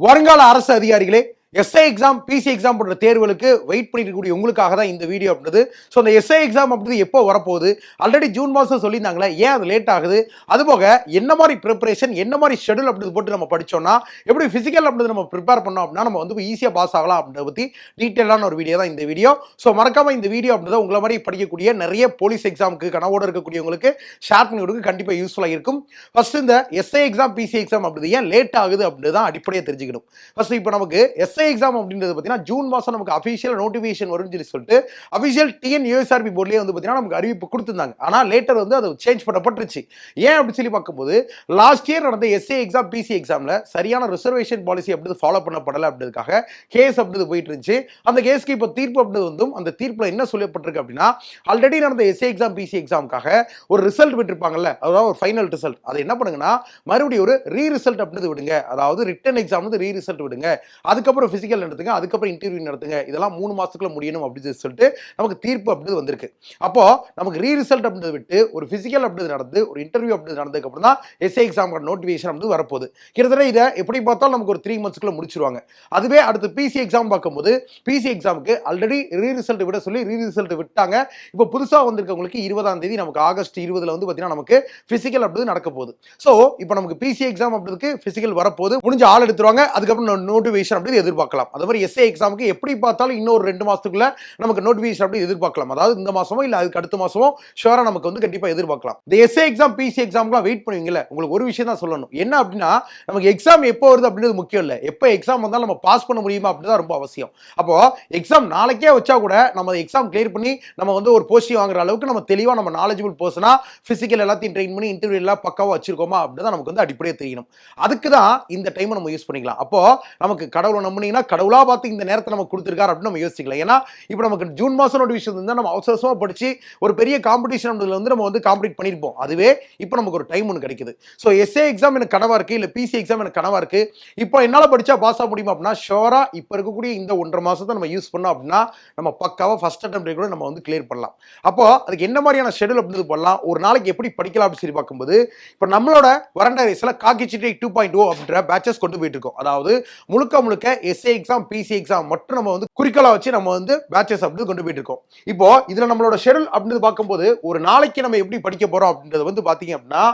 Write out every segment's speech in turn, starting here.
வருங்கால அரசு அதிகாரிகளே எஸ்ஐ எக்ஸாம் பிசி எக்ஸாம் போன்ற தேர்வுகளுக்கு வெயிட் பண்ணிட்டு இருக்கக்கூடிய உங்களுக்காக தான் இந்த வீடியோ அப்படின்றது. ஸோ அந்த எஸ்ஐ எக்ஸாம் அப்படின்றது எப்போ வரப்போகுது? ஆல்ரெடி ஜூன் மாதம் சொல்லியிருந்தாங்களே ஏன் அது லேட் ஆகுது? அது போக என்ன மாதிரி ப்ரிப்பரேஷன் என்ன மாதிரி ஷெடியூல் அப்படின்றது போட்டு நம்ம படிச்சோம்னா எப்படி ஃபிசிக்கல் அப்படின்றது நம்ம ப்ரிப்பேர் பண்ணோம் அப்படின்னா நம்ம வந்து ஈஸியாக பாஸ் ஆகலாம் அப்படின்றத பற்றி டீட்டெயிலான ஒரு வீடியோ தான் இந்த வீடியோ ஸோ மறக்காமல் இந்த வீடியோ அப்படின்றத உங்களை மாதிரி படிக்கக்கூடிய நிறைய போலீஸ் எக்ஸாமுக்கு கனவோடு இருக்கக்கூடியவங்களுக்கு ஷேர் பண்ணி கொடுக்க கண்டிப்பாக யூஸ்ஃபுல்லாக இருக்கும். ஃபஸ்ட் இந்த எஸ்ஐ எக்ஸாம் பிசி எக்ஸாம் அப்படின்றது ஏன் லேட் ஆகுது அப்படின்றது தான் அடிப்படையாக தெரிஞ்சுக்கணும். ஃபஸ்ட் இப்போ நமக்கு எஸ் எஸ்ஐ எக்ஸாம் அப்படின்றது பார்த்தீங்கன்னா ஜூன் மாதம் நமக்கு அஃபிஷியல் நோட்டிஃபிகேஷன் வரும்னு சொல்லி சொல்லிட்டு அஃபிஷியல் டிஎன் யூஎஸ்ஆர்பி போர்ட்லேயே வந்து பார்த்தீங்கன்னா நமக்கு அறிவிப்பு கொடுத்துருந்தாங்க. ஆனால் லேட்டர் வந்து அது சேஞ்ச் பண்ணப்பட்டுருச்சு. ஏன் அப்படி சொல்லி பார்க்கும்போது லாஸ்ட் இயர் நடந்த எஸ்ஏ எக்ஸாம் பிசி எக்ஸாமில் சரியான ரிசர்வேஷன் பாலிசி அப்படி ஃபாலோ பண்ணப்படலை அப்படின்றதுக்காக கேஸ் அப்படி போயிட்டு இருந்துச்சு அந்த கேஸ்க்கு இப்போ தீர்ப்பு அப்படி வந்தும் அந்த தீர்ப்பில் என்ன சொல்லப்பட்டிருக்கு அப்படின்னா ஆல்ரெடி நடந்த எஸ்ஏ எக்ஸாம் பிசி எக்ஸாமுக்காக ஒரு ரிசல்ட் விட்டுருப்பாங்கல்ல அதாவது ஒரு ஃபைனல் ரிசல்ட் அதை என்ன பண்ணுங்கன்னா மறுபடியும் ஒரு ரீ ரிசல்ட் அப்படின்றது விடுங்க. அதாவது ரிட்டன் எக்ஸாம் வந்து ரீ ரிசல்ட் விடுங்க. அதுக்கப்புறம் ஃபிசிக்கல் நடத்துங்க அதுக்கப்புறம் இன்டர்வியூ நடத்துங்க. இதெல்லாம் மூணு மாதத்துக்குள்ள முடியணும் அப்படின்னு சொல்லிட்டு நமக்கு தீர்ப்பு அப்படின்றது வந்திருக்கு. அப்போது நமக்கு ரீ ரிசல்ட் அப்படின்றது விட்டு ஒரு ஃபிசிக்கல் அப்படின்றது நடந்து ஒரு இன்டர்வியூ அப்படின்றது நடந்ததுக்கப்புறம் தான் எஸ்ஏ எக்ஸாம் நோட்டிஃபிகேஷன் அப்படின்றது வரப்போகுது. கிட்டத்தட்ட இதை எப்படி பார்த்தாலும் நமக்கு ஒரு த்ரீ மந்த்ஸ்க்குள்ள முடிச்சிருவாங்க. அதுவே அடுத்து பிசி எக்ஸாம் பார்க்கும்போது பிசி எக்ஸாமுக்கு ஆல்ரெடி ரீ ரிசல்ட் விட சொல்லி ரீ ரிசல்ட் விட்டாங்க. இப்போ புதுசாக வந்திருக்கவங்களுக்கு இருபதாம் தேதி நமக்கு ஆகஸ்ட் இருபதுல வந்து பார்த்தீங்கன்னா நமக்கு ஃபிசிக்கல் அப்படி நடக்க போகுது. ஸோ இப்போ நமக்கு பிசி எக்ஸாம் அப்படிக்கு ஃபிசிக்கல் வரப்போகுது. முடிஞ்ச ஆள் எடுத்துருவாங்க. அதுக்கப்புறம் நோட்டிஃபிகேஷன் அப்படி எதிர்பார்க்கலாம். அதே மாதிரி எஸ்ஏ எக்ஸாமுக்கு எப்படி பார்த்தாலும் இன்னொரு ரெண்டு மாசத்துக்குள்ள நமக்கு நோட்டிஃபிகேஷன் அப்படி எதிர்பார்க்கலாம். அதாவது இந்த மாசமோ இல்லை அதுக்கு அடுத்த மாசமோ ஷுவரா நமக்கு வந்து கண்டிப்பாக எதிர்பார்க்கலாம். இந்த எஸ்ஏ எக்ஸாம் பிசி எக்ஸாம்க்குலாம் வெயிட் பண்ணுவீங்களே உங்களுக்கு ஒரு விஷயம் தான் சொல்லணும். என்ன அப்படின்னா நமக்கு எக்ஸாம் எப்போ வருது அப்படின்றது முக்கியம் இல்லை. எப்போ எக்ஸாம் வந்தாலும் நம்ம பாஸ் பண்ண முடியுமா அப்படிதான் ரொம்ப அவசியம். அப்போ எக்ஸாம் நாளைக்கே வச்சா கூட நம்ம எக்ஸாம் கிளியர் பண்ணி நம்ம வந்து ஒரு போஸ்டிங் வாங்குற அளவுக்கு நம்ம தெளிவாக நம்ம நாலேஜபிள் பர்சனா ஃபிசிக்கல் எல்லாத்தையும் ட்ரெயின் பண்ணி இன்டர்வியூ எல்லாம் பக்காவாக வச்சிருக்கோமா அப்படின்னு நமக்கு வந்து அடிப்படையாக தெரியணும். அதுக்கு தான் இந்த டைமை நம்ம யூஸ் பண்ணிக்கலாம். அப்போ நமக்கு கடவுளை நம்பினீங்கன்னா கடவுளா பார்த்து இந்த நேரத்தை நம்ம கொடுத்துருக்காரு அப்படின்னு நம்ம யோசிக்கலாம் ஏன்னா இப்போ நமக்கு ஜூன் மாதம் நோட்டிஃபிகேஷன் இருந்தால் நம்ம அவசரமாக படிச்சு ஒரு பெரிய காம்படிஷன் வந்து நம்ம வந்து காம்படிட் பண்ணியிருப்போம் அதுவே இப்போ நமக்கு ஒரு டைம் ஒன்று கிடைக்குது. ஸோ எஸ்ஏ எக்ஸாம் எனக்கு கனவா இருக்கு இல்லை பிசி எக்ஸாம் எனக்கு கனவா இருக்கு. இப்போ என்னால் படிச்சா பாஸ் ஆக முடியுமா அப்படின்னா ஷோராக இப்போ இருக்கக்கூடிய இந்த ஒன்றரை மாசத்தை நம்ம யூஸ் பண்ணோம் அப்படின்னா நம்ம பக்காவாக ஃபர்ஸ்ட் அட்டம் கூட நம்ம வந்து கிளியர் பண்ணலாம். அப்போ அதுக்கு என்ன மாதிரியான ஷெடியூல் அப்படின்றது பண்ணலாம் ஒரு நாளைக்கு எப்படி படிக்கலாம் அப்படின்னு சொல்லி பார்க்கும்போது இப்போ நம்மளோட வரண்ட ரேஸில் காக்கி சிட்டி டூ பாயிண்ட் ஓ அப்படின்ற பேச்சஸ் கொண்டு போயிட்டு இருக்கோம். அதாவது முழுக்க முழுக்க எஸ்ஏ எக்ஸாம் பிசி எக்ஸாம் மட்டும் நம்ம வந்து குறிக்கோளா வச்சு நம்ம வந்து பேச்சஸ் அப்படின்னு கொண்டு போயிட்டு இருக்கோம். இப்போ இதுல நம்மளோட ஷெடியூல் அப்படின்னு பார்க்கும்போது ஒரு நாளைக்கு நம்ம எப்படி படிக்க போறோம் அப்படின்றது வந்து பாத்தீங்க அப்படின்னா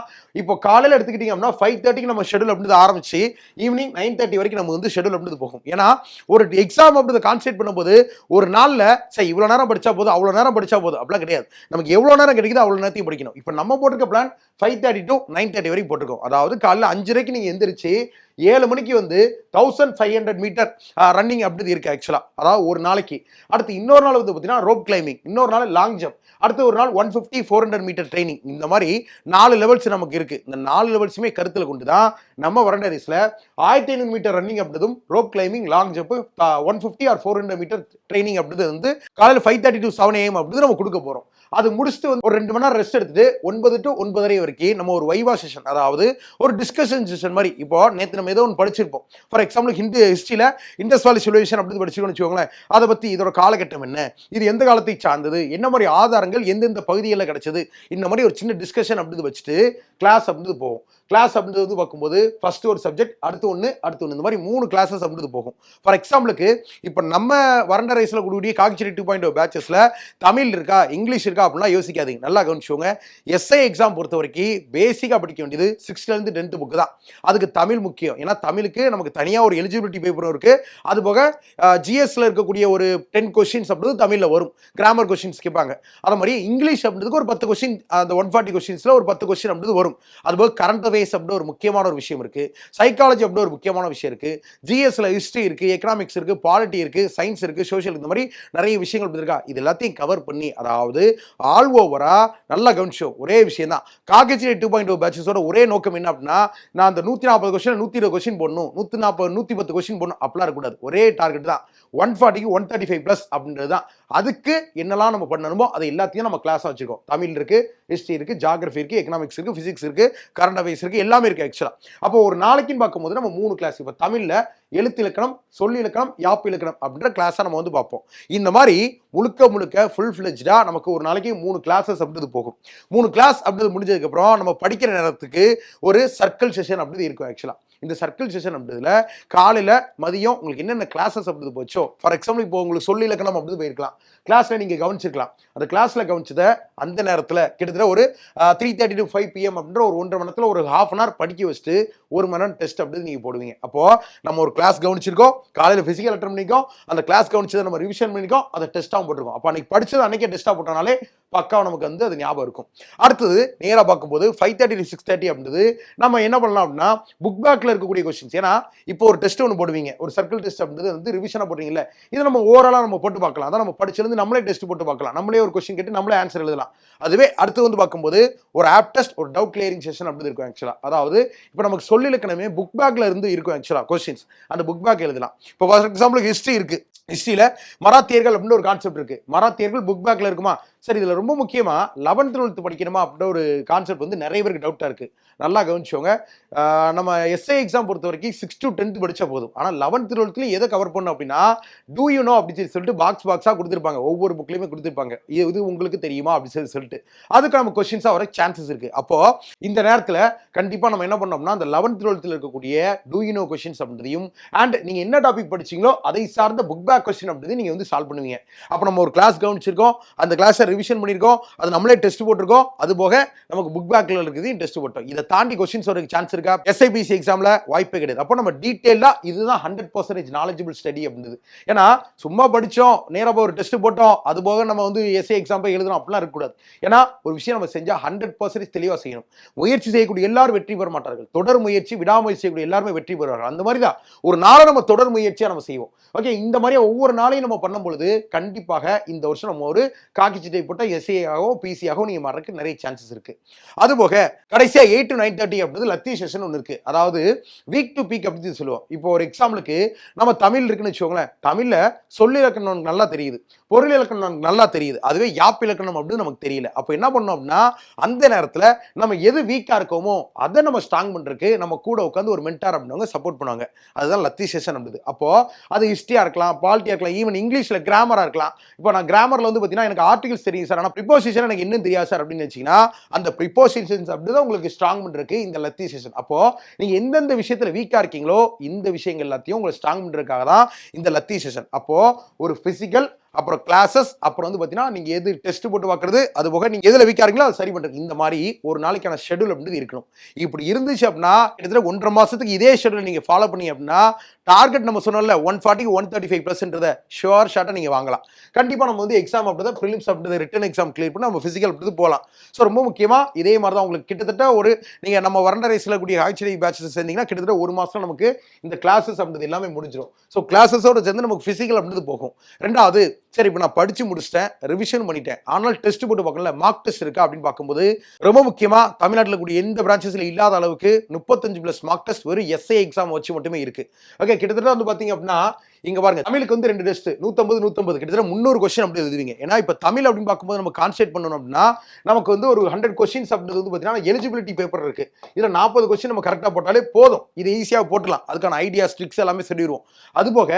இப்போ காலையில் எடுத்துக்கிட்டீங்க அப்படின்னா ஃபைவ் தேர்ட்டிக்கு நம்ம ஷெடியூல் அப்படின்றது ஆரம்பிச்சு ஈவினிங் நைன் தேர்ட்டி வரைக்கும் நம்ம வந்து ஷெடியூல் அப்படின்றது போகும். ஏன்னா ஒரு எக்ஸாம் அப்படின்றத கான்சென்ட் பண்ணும்போது ஒரு நாளில் சரி இவ்வளோ நேரம் படிச்சா போதும் அவ்வளோ நேரம் படிச்சா போதும் அப்படிலாம் கிடையாது. நமக்கு எவ்வளோ நேரம் கிடைக்குதோ அவ்வளோ நேரத்தையும் படிக்கணும். இப்போ நம்ம போட்டிருக்க plan five thirty to nine thirty வரைக்கும் போட்டிருக்கோம். அதாவது காலையில் அஞ்சரைக்கு நீங்கள் எந்திரிச்சு ஏழு மணிக்கு வந்து thousand five hundred meter running அப்படி இருக்கு ஆக்சுவலாக அதாவது ஒரு நாளைக்கு. அடுத்து இன்னொரு நாள் வந்து பார்த்தீங்கன்னா ரோப் கிளைம்பிங் இன்னொரு நாள் லாங் ஜம்ப் அடுத்து ஒரு நாள் one fifty four hundred meter training இந்த மாதிரி நாலு லெவல்ஸ் நமக்கு இருக்கு. இந்த நாலு லெவல்ஸுமே கருத்தில் கொண்டு தான் நம்ம வரண்ட ரேஸில் ஆயிரத்தி ஐநூறு மீட்டர் running அப்படிதும் rope climbing long jump one fifty or four hundred meter training அப்படிது வந்து காலையில் five thirty to seven AM அப்படின்னு நம்ம கொடுக்க போகிறோம் அது முடிச்சுட்டு வந்து ஒரு ரெண்டு மணி நேரம் ரெஸ்ட் எடுத்துட்டு ஒன்பது டு ஒன்பதரை வரைக்கும் நம்ம ஒரு வைவா செஷன் அதாவது ஒரு டிஸ்கஷன் செஷன் மாதிரி. இப்போ நேற்று நம்ம ஏதோ ஒன்று படிச்சிருப்போம். ஃபார் எக்ஸாம்பிள் ஹிந்து ஹிஸ்ட்ரியில் இண்டஸ் வேலி சொல்யூஷன் அப்படின்னு படிச்சிருக்கோம்னு வச்சுக்கோங்களேன். அதை பற்றி இதோட காலகட்டம் என்ன? இது எந்த காலத்தை சார்ந்தது? என்ன மாதிரி ஆதாரங்கள் எந்தெந்த பகுதிகளில் கிடைச்சது? இந்த மாதிரி ஒரு சின்ன டிஸ்கஷன் அப்படின்னு வச்சுட்டு கிளாஸ் அப்படின்னு போவோம். கிளாஸ் அப்படின்றது வந்து பார்க்கும்போது ஃபஸ்ட்டு ஒரு சப்ஜெக்ட் அடுத்து ஒன்று அடுத்து ஒன்று இந்த மாதிரி மூணு கிளாஸஸ் அப்படின்றது போகும். ஃபார் எக்ஸாம்பிளுக்கு இப்போ நம்ம வறண்ட ரைஸில் கூடிய காக்கிச்சேரி டூ பாயிண்ட் பேச்சஸில் தமிழ் இருக்கா இங்கிலீஷ் இருக்கா அப்படிலாம் யோசிக்காதீங்க. நல்லா கவனிச்சுக்கோங்க. எஸ்ஐ எக்ஸாம் பொறுத்த வரைக்கும் பேசிக்காக படிக்க வேண்டியது சிக்ஸ்த்லேருந்து டென்த்து புக்கு தான். அதுக்கு தமிழ் முக்கியம். ஏன்னா தமிழுக்கு நமக்கு தனியாக ஒரு எலிஜிபிலிட்டி பேப்பரும் இருக்குது அது போக ஜிஎஸ்சில் இருக்கக்கூடிய ஒரு டென் கொஸ்டின்ஸ் அப்படின்றது தமிழில் வரும். கிராமர் கொஷின்ஸ் கேட்பாங்க. அது மாதிரி இங்கிலீஷ் அப்படின்றதுக்கு ஒரு பத்து கொஸ்டின் அந்த ஒன் ஃபார்ட்டி கொஷின்ஸில் ஒரு பத்து கொஸ்டின் அப்படின்றது வரும். அது போக கரண்ட் சர்வேஸ் அப்படின்னு ஒரு முக்கியமான ஒரு விஷயம் இருக்குது சைக்காலஜி அப்படின்னு ஒரு முக்கியமான விஷயம் இருக்குது ஜிஎஸ்ல ஹிஸ்ட்ரி இருக்குது எக்கனாமிக்ஸ் இருக்குது பாலிட்டி இருக்குது சயின்ஸ் இருக்குது சோஷியல் இந்த மாதிரி நிறைய விஷயங்கள் இருக்கா இது எல்லாத்தையும் கவர் பண்ணி அதாவது ஆல் ஓவரா நல்லா கவனிச்சோம் ஒரே விஷயம் தான் காக்கச்சி டூ பாயிண்ட் டூ பேச்சஸோட ஒரே நோக்கம் என்ன அப்படின்னா நான் அந்த நூற்றி நாற்பது கொஸ்டின் நூற்றி இருபது கொஸ்டின் போடணும் நூற்றி நாற்பது நூற்றி பத்து கொஸ்டின் போடணும். அப்படிலாம் இருக்கக்கூடாது ஒரே டார்கெட் தான். ஒன் ஃபார்ட்டிக்கு ஒன் தேர்ட்டி ஃபைவ் ப்ளஸ் அப்படின்றது தான். அதுக்கு என்னெல்லாம் நம்ம பண்ணணுமோ அதை எல்லாத்தையும் நம்ம கிளாஸாக வச்சுருக்கோம். தமிழ் இருக்கு ஹிஸ்ட்ரி இருக்கு ஜாகிரஃபி இருக்கு எக்கனாமிக்ஸ் இருக்கு ஃபிசிக்ஸ் இருக்கு கரண்ட் அஃபேர்ஸ் இருக்கு. எல்லாமே இருக்கு ஆக்சுவலாக அப்போ ஒரு நாளைக்குன்னு பார்க்கும்போது நம்ம மூணு கிளாஸ் இப்போ தமிழில் எழுத்து இலக்கணம் சொல்லி இலக்கணம் யாப்பு இலக்கணம் அப்படின்ற கிளாஸாக நம்ம வந்து பார்ப்போம். இந்த மாதிரி முழுக்க முழுக்க ஃபுல் ஃபிளெஜ்டாக நமக்கு ஒரு நாளைக்கு மூணு கிளாஸஸ் அப்படின்றது போகும். மூணு கிளாஸ் அப்படின்றது முடிஞ்சதுக்கப்புறம் நம்ம படிக்கிற நேரத்துக்கு ஒரு சர்க்கிள் செஷன் அப்படின்றது இருக்கும் ஆக்சுவலாக இந்த சர்க்கிள் செஷன் அப்படிதுல காலையில் மதியம் உங்களுக்கு என்னென்ன கிளாஸஸ் அப்படி போச்சோ ஃபார் எக்ஸாம்பிள் இப்போ உங்களுக்கு சொல்லி இலக்கணம் அப்படிது போயிருக்கலாம். கிளாஸில் நீங்கள் கவனிச்சிருக்கலாம். அந்த கிளாஸில் கவனிச்சதை அந்த நேரத்தில் கிட்டத்தட்ட ஒரு three thirty to five PM அப்படின்ற ஒரு ஒன்றரை மணி நேரத்தில் ஒரு ஹாஃப் அன் ஹவர் படிக்க வச்சுட்டு ஒரு மணி நேரம் டெஸ்ட் அப்படின்னு நீங்கள் போடுவீங்க. அப்போது நம்ம ஒரு கிளாஸ் கவனிச்சிருக்கோம். காலையில் ஃபிசிக்கல் அட்டன் பண்ணிக்கோம் அந்த கிளாஸ் கவனிச்சதை நம்ம ரிவிஷன் பண்ணிக்கோம் அதை டெஸ்ட்டாகவும் போட்டிருக்கோம். அப்போ அன்றைக்கி படிச்சது அன்றைக்கே டெஸ்ட்டாக போட்டனாலே பக்காவா நமக்கு வந்து அது ஞாபகம் இருக்கும். அடுத்தது நேராக பார்க்கும்போது five thirty to six thirty அப்படின்றது நம்ம என்ன பண்ணலாம் அப்படின்னா புக் பேக்கில் இருக்கக்கூடிய கொஸ்டின்ஸ் ஏன்னா இப்போ ஒரு டெஸ்ட் ஒன்று போடுவீங்க. ஒரு சர்க்கிள் டெஸ்ட் அப்படின்றது வந்து ரிவிஷனாக போடுறீங்கல்ல. இதை நம்ம ஓவராலாக நம்ம போட்டு பார்க்கலாம். அதான் நம்ம படிச்சிருந்து நம்மளே டெஸ்ட் போட்டு பார்க்கலாம். நம்மளே ஒரு கொஸ்டின் கேட்டு நம்மளே ஆன்சர் எழுதலாம். அதுவே அடுத்து வந்து பார்க்கும்போது ஒரு ஆப் டெஸ்ட் ஒரு டவுட் கிளியரிங் செஷன் அப்படி இருக்கும் ஆக்சுவலாக அதாவது இப்போ நமக்கு சொல்லிலக்கணமே புக் பேக்கில் இருந்து இருக்கும் ஆக்சுவலாக கொஸ்டின்ஸ் அந்த புக் பேக் எழுதலாம். இப்போ ஃபார் எக்ஸாம்பிள் ஹிஸ்ட்ரி இருக்கு. ஹிஸ்ட்ரியில் மராத்தியர்கள் அப்படின்னு ஒரு கான்செப்ட் இருக்கு. மராத்தியர்கள் புக் பேக்கில் இருக்குமா? சரி இதில் ரொம்ப முக்கியமாக லெவன்த் டுவெல்த் படிக்கணுமா அப்படின்ற ஒரு கான்செப்ட் வந்து நிறைய பேருக்கு டவுட்டாக இருக்குது நல்லா கவனிச்சோங்க நம்ம எஸ்ஐ எக்ஸாம் பொறுத்த வரைக்கும் சிக்ஸ் டு டென்த் படித்தா போதும். ஆனால் லெவன்த் டுவெல்த்லையும் எதை கவர் பண்ணும் அப்படின்னா டூ யூ நோ அப்படின்னு சொல்லி சொல்லிட்டு பாக்ஸ் பாக்ஸாக கொடுத்துருப்பாங்க. ஒவ்வொரு புக்லேயுமே கொடுத்துருப்பாங்க. இது இது உங்களுக்கு தெரியுமா? அப்படின்னு சொல்லி சொல்லிட்டு. அதுக்கு நம்ம கொஸ்டின்ஸாக வர சான்சஸ் இருக்குது அப்போது இந்த நேரத்தில் கண்டிப்பாக நம்ம என்ன பண்ணோம்னா அந்த லெவன்த் டுவெல்த்தில் இருக்கக்கூடிய டூ யூ நோ கொஸ்டின்ஸ் அப்படின்றதையும் அண்ட் நீங்கள் என்ன டாபிக் படிச்சீங்களோ அதை சார்ந்த புக் பேக் கொஸ்டின் அப்படின்றது நீங்கள் வந்து சால்வ் பண்ணுவீங்க. அப்போ நம்ம ஒரு கிளாஸ் கவனிச்சிருக்கோம். அந்த கிளாஸை ரிவிஷன் பண்ணியிருக்கோம் அது நம்மளே டெஸ்ட் போட்டிருக்கோம். அது போக நமக்கு புக் பேக்கில் இருக்குது டெஸ்ட் போட்டோம். இதை தாண்டி கொஸ்டின்ஸ் வரதுக்கு சான்ஸ் இருக்கா? எஸ்ஐபிசி எக்ஸாமில் வாய்ப்பே கிடையாது. அப்போ நம்ம டீட்டெயிலாக இதுதான் ஹண்ட்ரட் பர்சன்டேஜ் நாலேஜபிள் ஸ்டடி அப்படின்றது. ஏன்னா சும்மா படித்தோம் நேராக ஒரு டெஸ்ட் போட்டோம் அது போக நம்ம வந்து எஸ்ஐ எக்ஸாம் போய் எழுதணும் அப்படிலாம் இருக்கக்கூடாது. ஏன்னா ஒரு விஷயம் நம்ம செஞ்சால் ஹண்ட்ரட் பர்சன்டேஜ் தெளிவாக செய்யணும். முயற்சி செய்யக்கூடிய எல்லாரும் வெற்றி பெற மாட்டார்கள். தொடர் முயற்சி விடாமுயற்சி செய்யக்கூடிய எல்லாருமே வெற்றி பெறுவார்கள். அந்த மாதிரி தான். ஒரு நாளை நம்ம தொடர் முயற்சியாக நம்ம செய்வோம். ஓகே இந்த மாதிரி ஒவ்வொரு நாளையும் நம்ம பண்ணும்பொழுது கண்டிப்பாக இந்த வருஷம் நம்ம ஒரு காக்கி போட்டால் போட்ட எஸ்ஏஆகவோ பிசியாகவோ நீங்கள் மாறதுக்கு நிறைய சான்சஸ் இருக்கு. அதுபோக கடைசியாக எயிட் டு நைன் தேர்ட்டி அப்படின்றது லத்தி செஷன் ஒன்று இருக்கு. அதாவது வீக் டு பீக் அப்படின்னு சொல்லுவோம். இப்போ ஒரு எக்ஸாம்பிளுக்கு நம்ம தமிழ் இருக்குன்னு வச்சுக்கோங்களேன். தமிழில் சொல்லி இலக்கணம் நல்லா தெரியுது. பொருள் இலக்கணம் நல்லா தெரியுது. அதுவே யாப் இலக்கணம் அப்படின்னு நமக்கு தெரியல. அப்போ என்ன பண்ணோம் அப்படின்னா அந்த நேரத்தில் நம்ம எது வீக்காக இருக்கோமோ அதை நம்ம ஸ்ட்ராங் பண்ணுறதுக்கு நம்ம கூட உட்காந்து ஒரு மென்டார் அப்படின்னவங்க சப்போர்ட் பண்ணுவாங்க. அதுதான் லத்தி செஷன் அப்படிது அப்போ அது ஹிஸ்ட்ரியாக இருக்கலாம் பாலிட்டியாக இருக்கலாம் ஈவன் இங்கிலீஷில் கிராமராக இருக்கலாம். இப்போ நான் கிராமரில் வந்து பார்த்தீங்கன்னா எனக்கு ஆர்டிகல்ஸ் தெரியும் சார். ஆனால் ப்ரிப்போசிஷன் எனக்கு இன்னும் தெரியாது சார் அப்படின்னு வச்சிங்கன்னா அந்த ப்ரிப்போசிஷன்ஸ் அப்படி தான் உங்களுக்கு ஸ்ட்ராங் பண்ணுறதுக்கு இந்த லத்தி சீசன் அப்போ நீங்கள் எந்தெந்த விஷயத்தில் வீக்காக இருக்கீங்களோ இந்த விஷயங்கள் எல்லாத்தையும் உங்களை ஸ்ட்ராங் பண்ணுறதுக்காக தான் இந்த லத்தி செஷன் அப்போது ஒரு ஃபிசிக்கல் அப்புறம் கிளாஸஸ் அப்புறம் வந்து பார்த்தீங்கன்னா நீங்கள் எது டெஸ்ட் போட்டு பார்க்குறது அது போக நீங்கள் எதில் வீக்காக அதை அது சரி பண்ணுறது இந்த மாதிரி ஒரு நாளைக்கான ஷெடியூல் அப்படின்றது இருக்கணும். இப்படி இருந்துச்சு அப்படின்னா கிட்டத்தட்ட ஒன்றரை மாதத்துக்கு இதே ஷெடியூல் நீங்கள் ஃபாலோ பண்ணி அப்படின்னா டார்கெட் நம்ம சொன்னோம்ல one forty one thirty five பர்சன்ட்றத sure ஷார்ட்டாக நீங்கள் வாங்கலாம். கண்டிப்பாக நம்ம வந்து எக்ஸாம் அப்படி தான் ப்ரிலிம்ஸ் அப்படின்றது ரிட்டன் எக்ஸாம் கிளியர் பண்ணி நம்ம ஃபிசிக்கல் அப்படிது போகலாம் ஸோ ரொம்ப முக்கியமாக இதே மாதிரி தான் உங்களுக்கு கிட்டத்தட்ட ஒரு நீங்கள் நம்ம வறண்ட ரேஸில் கூடிய ஆக்சுவலி பேச்சஸ் சேர்ந்தீங்கன்னா கிட்டத்தட்ட ஒரு மாதம் நமக்கு இந்த கிளாஸஸ் அப்படின்றது எல்லாமே முடிஞ்சிடும் ஸோ கிளாஸஸோட சேர்ந்து நமக்கு ஃபிசிக்கல் அப்படின்றது போகும். ரெண்டாவது சரி இப்போ நான் படிச்சு முடிச்சிட்டேன் ரிவிஷன் பண்ணிட்டேன். ஆனால் டெஸ்ட் போட்டு பார்க்கல மார்க் டெஸ்ட் இருக்கா அப்படின்னு பார்க்கும்போது ரொம்ப முக்கியமா தமிழ்நாட்டில் கூடிய எந்த பிரான்ச்சஸ்ல இல்லாத அளவுக்கு முப்பத்தஞ்சு பிளஸ் மார்க் டெஸ்ட் வெறும் எஸ்ஐ எக்ஸாம் வச்சு மட்டுமே இருக்கு. ஓகே கிட்டத்தட்ட வந்து பாத்தீங்க அப்படின்னா இங்க பாருங்க தமிழுக்கு வந்து ரெண்டு டெஸ்ட் நூத்தம்பது நூத்தம்பது. கிட்டத்தட்ட முந்நூறு கொஸ்டின் அப்படி எழுதுவீங்க. ஏன்னா இப்போ தமிழ் அப்படின்னு பார்க்கும்போது நம்ம கான்சென்ட் பண்ணணும் அப்படின்னா நமக்கு வந்து ஒரு ஹண்ட்ரட் கொஸ்டின்ஸ் அப்படின்றது வந்து பார்த்தீங்கன்னா எலிஜிபிலிட்டி பேப்பர் இருக்கு. இதுல நாற்பது கொஸ்டின் நம்ம கரெக்டாக போட்டாலே போதும். இது ஈஸியாக போட்டலாம் அதுக்கான ஐடியாஸ் ட்ரிக்ஸ் எல்லாமே சொல்லிடுவோம். அது போக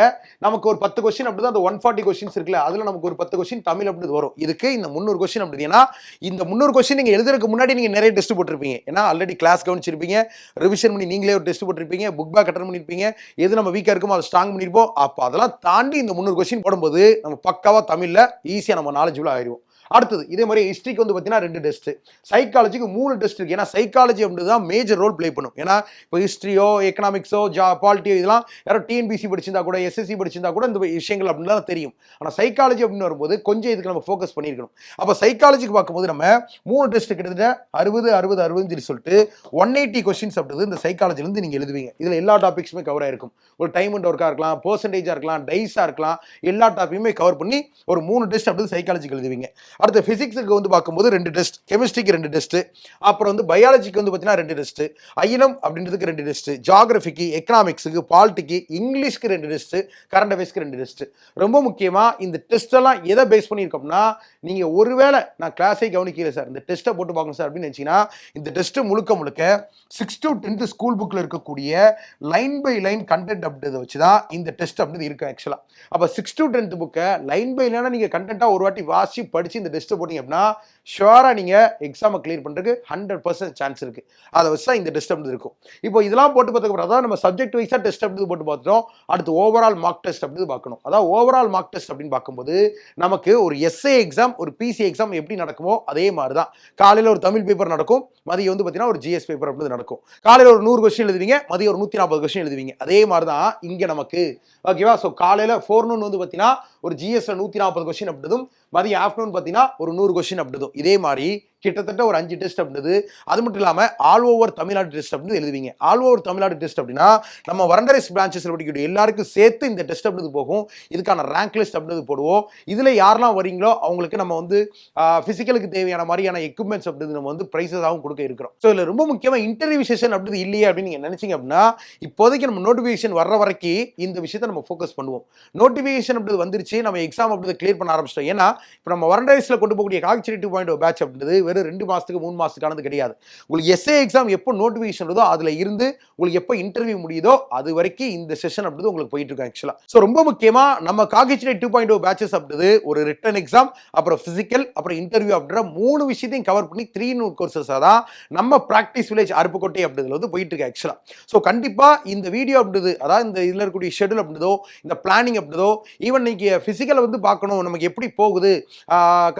நமக்கு ஒரு பத்து கொஸ்டின் அப்படி தான் அந்த ஒன் ஃபார்ட்டி கொஸ்டின்ஸ் இருக்குல்ல அதுல நமக்கு ஒரு பத்து கொஸ்டின் தமிழ் அப்படி வரும். இதுக்கு இந்த முந்நூறு கொஸ்டின் அப்படி ஏன்னா இந்த முந்நூறு கொஸ்டின் நீங்க எழுதுறதுக்கு முன்னாடி நீங்க நிறைய டெஸ்ட் போட்டிருப்பீங்க. ஏன்னா ஆல்ரெடி கிளாஸ் கவனிச்சிருப்பீங்க. ரிவிஷன் பண்ணி நீங்களே ஒரு டெஸ்ட் போட்டிருப்பீங்க. புக் பேக் அட்டன் பண்ணிருப்பீங்க. எது நம்ம வீக்கா இருக்குமோ அதை ஸ்ட்ராங் பண்ணிருப்போம். அப்போ அதெல்லாம் தாண்டி இந்த முந்நூறு கொஸ்டின் போடும்போது நம்ம பக்காவாக தமிழில் ஈஸியாக நம்ம நாலேஜ் ஆயிடுவோம். அடுத்தது இதே மாதிரி ஹிஸ்ட்ரிக்கு வந்து பார்த்தீங்கன்னா ரெண்டு டெஸ்ட் சைக்காலஜிக்கு மூணு டெஸ்ட் இருக்கு. ஏன்னா சைக்காலஜி அப்படின்றது தான் மேஜர் ரோல் ப்ளே பண்ணும். ஏன்னா இப்போ ஹிஸ்ட்ரியோ எக்கனாமிக்ஸோ ஜா பாலிட்டியோ இதெல்லாம் யாரோ டிஎன்பிசி படிச்சிருந்தா கூட எஸ்எஸ்சி படிச்சிருந்தா கூட இந்த விஷயங்கள் அப்படின்லாம் தெரியும். ஆனால் சைக்காலஜி அப்படின்னு வரும்போது கொஞ்சம் இதுக்கு நம்ம ஃபோக்கஸ் பண்ணியிருக்கணும். அப்போ சைக்காலஜிக்கு பார்க்கும்போது நம்ம மூணு டெஸ்ட் கிட்டத்தட்ட அறுபது அறுபது அறுபதுன்னு சொல்லி சொல்லிட்டு ஒன் எயிட்டி கொஸ்டின்ஸ் அப்படின்றது இந்த சைக்காலஜிலேருந்து நீங்கள் எழுதுவீங்க. இதில் எல்லா டாபிக்ஸுமே கவர் ஆயிருக்கும். ஒரு டைம் அண்ட் ஒர்க்காக இருக்கலாம் பர்சன்டேஜாக இருக்கலாம் டைஸாக இருக்கலாம் எல்லா டாப்பிக்குமே கவர் பண்ணி ஒரு மூணு டெஸ்ட் அப்படி சைக்காலஜிக்கு எழுதுவீங்க. அடுத்து ஃபிசிக்ஸுக்கு வந்து பார்க்கும்போது ரெண்டு டெஸ்ட் கெமிஸ்ட்ரிக்கு ரெண்டு டெஸ்ட்டு அப்புறம் வந்து பயாலஜிக்கு வந்து பார்த்தீங்கன்னா ரெண்டு டெஸ்ட்டு ஐனம் அப்படின்றதுக்கு ரெண்டு டெஸ்ட்டு ஜாகிரபிக்கு எக்கனாமிக்ஸுக்கு பாலிட்டிக்கு இங்கிலீஷ்க்கு ரெண்டு டெஸ்ட்டு கரண்ட் அஃபேர்ஸ்க்கு ரெண்டு டெஸ்ட்டு ரொம்ப முக்கியமாக இந்த டெஸ்ட்டெல்லாம் எதை பேஸ் பண்ணியிருக்கோம்னா நீங்கள் ஒருவேளை நான் கிளாஸே கவனிக்கல சார் இந்த டெஸ்ட்டை போட்டு பார்க்கணும் சார் அப்படின்னு நினச்சிங்கன்னா இந்த டெஸ்ட்டு முழுக்க முழுக்க சிக்ஸ் டு டென்த்து ஸ்கூல் புக்கில் இருக்கக்கூடிய லைன் பை லைன் கண்டென்ட் அப்படின்றத வச்சு தான் இந்த டெஸ்ட் அப்படின்றது இருக்கும் ஆக்சுவலாக அப்போ சிக்ஸ் டு டென்த் புக்கை லைன் பை லைனாக நீங்கள் கண்டென்ட்டாக ஒரு வாட்டி வாசி படித்து இந்த இந்த டெஸ்ட்டை போட்டிங்க அப்படின்னா ஷுவராக நீங்கள் எக்ஸாமை கிளியர் பண்ணுறதுக்கு ஹண்ட்ரட் பர்சன்ட் சான்ஸ் இருக்குது அதை வச்சு தான் இந்த டெஸ்ட் அப்படி இருக்கும். இப்போ இதெல்லாம் போட்டு பார்த்ததுக்கு தான் நம்ம சப்ஜெக்ட் வைஸாக டெஸ்ட் அப்படி போட்டு பார்த்துட்டோம். அடுத்து ஓவரால் மார்க் டெஸ்ட் அப்படி பார்க்கணும். அதாவது ஓவரால் மார்க் டெஸ்ட் அப்படின்னு பார்க்கும்போது நமக்கு ஒரு எஸ்ஏ எக்ஸாம் ஒரு பிசி எக்ஸாம் எப்படி நடக்குமோ அதே மாதிரி தான் காலையில் ஒரு தமிழ் பேப்பர் நடக்கும். மதியம் வந்து பார்த்தீங்கன்னா ஒரு ஜிஎஸ் பேப்பர் அப்படி நடக்கும். காலையில் ஒரு நூறு கொஸ்டின் எழுதுவீங்க. மதியம் ஒரு நூற்றி நாற்பது கொஸ்டின் எழுதுவீங்க. அதே மாதிரி தான் இங்கே நமக்கு. ஓகேவா ஸோ காலையில் ஃபோர்னூன் வந்து பார்த்தீங்கன்னா ஒரு ஜிஎஸ்ல நூற்றி நாற்பது கொஸ்டின் அப்படிதும் மதியம் ஆஃப்டர்நூன் பார்த்தீங்கன்னா ஒரு நூறு கொஸ்டின் அப்படிதும் இதே மாதிரி கிட்டத்தட்ட ஒரு அஞ்சு டெஸ்ட் அப்படின்றது. அது மட்டும் இல்லாமல் ஆல் ஓவர் தமிழ்நாடு டெஸ்ட் அப்படின்னு எழுதுவீங்க. ஆல் ஓவர் தமிழ்நாடு டெஸ்ட் அப்படின்னா நம்ம வரண்டரைஸ் பிரான்ச்சஸில் படிக்கக்கூடிய எல்லாருக்கும் சேர்த்து இந்த டெஸ்ட் அப்படின்றது போகும். இதுக்கான ரேங்க் லிஸ்ட் அப்படின்றது போடுவோம். இதில் யாரெல்லாம் வரீங்களோ அவங்களுக்கு நம்ம வந்து ஃபிசிக்கலுக்கு தேவையான மாதிரியான எக்யூப்மெண்ட்ஸ் அப்படின்றது நம்ம வந்து ப்ரைஸஸாகவும் கொடுக்க இருக்கிறோம். ஸோ இதில் ரொம்ப முக்கியமாக இன்டர்வியூ செஷன் அப்படின்றது இல்லையே அப்படின்னு நீங்கள் நினச்சிங்க அப்படின்னா இப்போதைக்கு நம்ம நோட்டிஃபிகேஷன் வர்ற வரைக்கும் இந்த விஷயத்தை நம்ம ஃபோக்கஸ் பண்ணுவோம். நோட்டிஃபிகேஷன் அப்படி வந்துருச்சு நம்ம எக்ஸாம் அப்படி கிளியர் பண்ண ஆரம்பிச்சிட்டோம். ஏன்னா இப்போ நம்ம வரண்டரைஸில் கொண்டு போகக்கூடிய காக்சிரி பாயிண்ட் பேட்ச் அப்படின்றது வெறும் ரெண்டு மாதத்துக்கு மூணு மாதத்துக்கானது கிடையாது. உங்களுக்கு எஸ்ஏ எக்ஸாம் எப்போ நோட்டிஃபிகேஷன் வருதோ அதில் இருந்து உங்களுக்கு எப்போ இன்டர்வியூ முடியுதோ அது வரைக்கும் இந்த செஷன் அப்படிது உங்களுக்கு போயிட்டு இருக்கும் ஆக்சுவலாக ஸோ ரொம்ப முக்கியமாக நம்ம காகிச்சினை டூ பாயிண்ட் டூ பேச்சஸ் அப்படிது ஒரு ரிட்டன் எக்ஸாம் அப்புறம் ஃபிசிக்கல் அப்புறம் இன்டர்வியூ அப்படின்ற மூணு விஷயத்தையும் கவர் பண்ணி த்ரீ நூட் கோர்சஸாக தான் நம்ம ப்ராக்டிஸ் வில்லேஜ் அருப்புக்கோட்டை அப்படிதுல வந்து போயிட்டு இருக்கு ஆக்சுவலாக ஸோ கண்டிப்பாக இந்த வீடியோ அப்படிது அதாவது இந்த இதில் இருக்கக்கூடிய ஷெடியூல் அப்படிதோ இந்த பிளானிங் அப்படிதோ ஈவன் இன்னைக்கு ஃபிசிக்கலை வந்து பார்க்கணும் நமக்கு எப்படி போகுது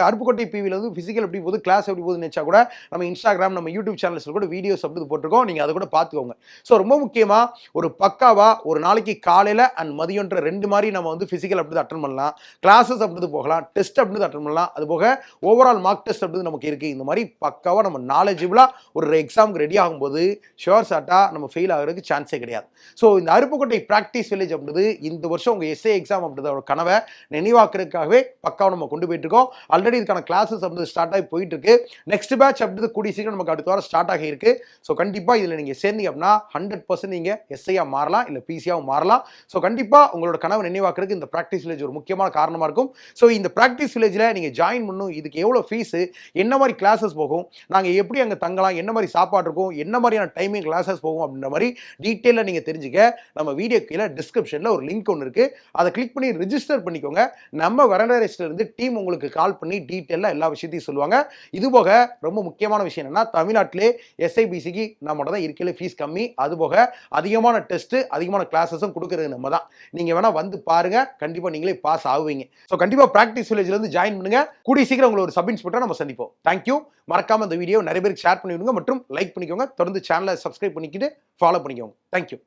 அருப்புக்கோட்டை பிவியில் வந்து ஃபிசிக்கல் எப்படி போகுது கிளாஸ் எப்படி போகுதுன்னு நினச்சா கூட நம்ம இன்ஸ்டாகிராம் நம்ம யூடியூப் சேனல்ஸில் கூட வீடியோஸ் அப்படி போட்டிருக்கோம். நீங்கள் அதை கூட பார்த்துக்கோங்க. ஸோ ரொம்ப முக்கியமாக ஒரு பக்காவாக ஒரு நாளைக்கு காலையில் அண்ட் மதியன்ற ரெண்டு மாதிரி நம்ம வந்து ஃபிசிக்கல் அப்படி அட்டன் பண்ணலாம். கிளாஸஸ் அப்படி போகலாம். டெஸ்ட் அப்படி அட்டன் பண்ணலாம். அது போக ஓவரால் மார்க் டெஸ்ட் அப்படி நமக்கு இருக்குது இந்த மாதிரி பக்காவாக நம்ம நாலேஜபிளாக ஒரு எக்ஸாமுக்கு ரெடி ஆகும்போது ஷுவர் சாட்டாக நம்ம ஃபெயில் ஆகிறதுக்கு சான்ஸே கிடையாது. ஸோ இந்த அருப்புக்கோட்டை ப்ராக்டிஸ் வில்லேஜ் அப்படின்றது இந்த வருஷம் உங்கள் எஸ்ஏ எக்ஸாம் அப்படின்றதோட கனவை நினைவாக்குறதுக்காகவே பக்காவை நம்ம கொண்டு போயிட்டு இருக்கோம் ஆல்ரெடி இதுக்கான கிளாஸஸ் அப்படி ஸ்டார்ட் ஆகி போயிட்டு இருக்கு நெக்ஸ்ட் பேட்ச் அப்படின்றது கூடிய சீக்கிரம் நமக்கு அடுத்த வாரம் ஸ்டார்ட் ஆகி இருக்கு. ஸோ கண்டிப்பாக இதில் நீங்கள் சேர்ந்தீங்க அப்படின்னா ஹண்ட்ரட் பர்சன்ட் நீங்கள் எஸ்ஐயாக மாறலாம் இல்லை பிசியாகவும் மாறலாம். ஸோ கண்டிப்பாக உங்களோட கனவை நினைவாக்குறதுக்கு இந்த ப்ராக்டிஸ் வில்லேஜ் ஒரு முக்கியமான காரணமாக இருக்கும். ஸோ இந்த ப்ராக்டிஸ் வில்லேஜில் நீங்கள் ஜாயின் பண்ணும் இதுக்கு எவ்வளோ ஃபீஸு என்ன மாதிரி கிளாஸஸ் போகும் நாங்கள் எப்படி அங்கே தங்கலாம் என்ன மாதிரி சாப்பாடு இருக்கும் என்ன மாதிரியான டைமிங் கிளாஸஸ் போகும் அப்படின்ற மாதிரி டீட்டெயிலாக நீங்கள் தெரிஞ்சுக்க நம்ம வீடியோ கீழே டிஸ்கிரிப்ஷனில் ஒரு லிங்க் ஒன்று இருக்குது அதை கிளிக் பண்ணி ரிஜிஸ்டர் பண்ணிக்கோங்க. நம்ம வரண்டரேஸ்ல இருந்து டீம் உங்களுக்கு கால் பண்ணி டீட்டெயிலாக எல்லா விஷயத்தையும் சொல்லுவாங்க. இது போக ரொம்ப முக்கியமான விஷயம் என்னன்னா தமிழ்நாட்டிலே எஸ்ஐபிசிக்கு நம்மளோட தான் இருக்கையில் ஃபீஸ் கம்மி. அது போக அதிகமான டெஸ்ட்டு அதிகமான கிளாஸஸும் கொடுக்குறது நம்ம தான். நீங்கள் வேணால் வந்து பாருங்க. கண்டிப்பாக நீங்களே பாஸ் ஆகுவீங்க. ஸோ கண்டிப்பாக ப்ராக்டிஸ் வில்லேஜ்லேருந்து ஜாயின் பண்ணுங்க. கூடிய சீக்கிரம் உங்களை ஒரு சப் இன்ஸ்பெக்டர் நம்ம சந்திப்போம். தேங்க்யூ மறக்காம இந்த வீடியோ நிறைய பேருக்கு ஷேர் பண்ணிவிடுங்க மற்றும் லைக் பண்ணிக்கோங்க. தொடர்ந்து சேனலை சப்ஸ்கிரைப் பண்ணிக்கிட்டு ஃபாலோ பண்ணிக்கோங்க. தேங்க்யூ